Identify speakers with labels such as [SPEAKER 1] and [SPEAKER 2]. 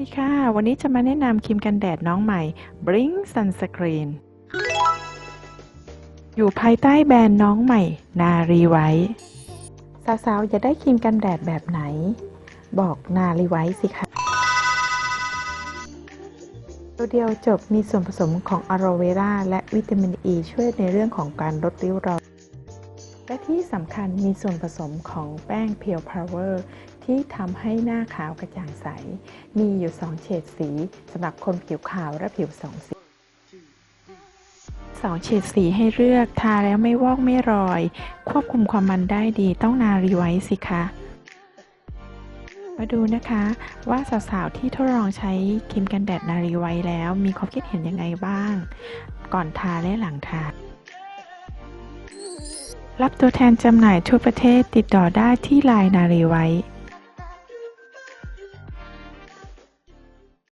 [SPEAKER 1] ดีค่ะ วันนี้จะมาแนะนำครีมกันแดดน้องใหม่ Blink Sunscreen อยู่ภายใต้แบรนด์น้องใหม่ นารีไว้ สาวๆจะได้ครีมกันแดดแบบไหน บอกนารีไว้สิคะ ตัวเดียวจบมีส่วนผสมของอะโลเวราและวิตามินอ e ีช่วยในเรื่องของการลดริ้วรอย และที่สำคัญมีส่วนผสมของแป้งเพียวพาวเวอร์ที่ทำให้หน้าขาวกระจ่างใส มีอยู่ 2 เฉดสีสำหรับคนผิวขาวและผิวสองสีสองเฉดสีให้เลือกทาแล้วไม่วอกไม่รอย ควบคุมความมันได้ดีต้องนารีไว้สิคะมาดูนะคะว่าสาวๆที่ทดลองใช้ครีมกันแดดนารีไว้แล้ว มีความคิดเห็นยังไงบ้าง ก่อนทาและหลังทา รับตัวแทนจำหน่ายทั่วประเทศติดต่อได้ที่ไลน์นารีไว้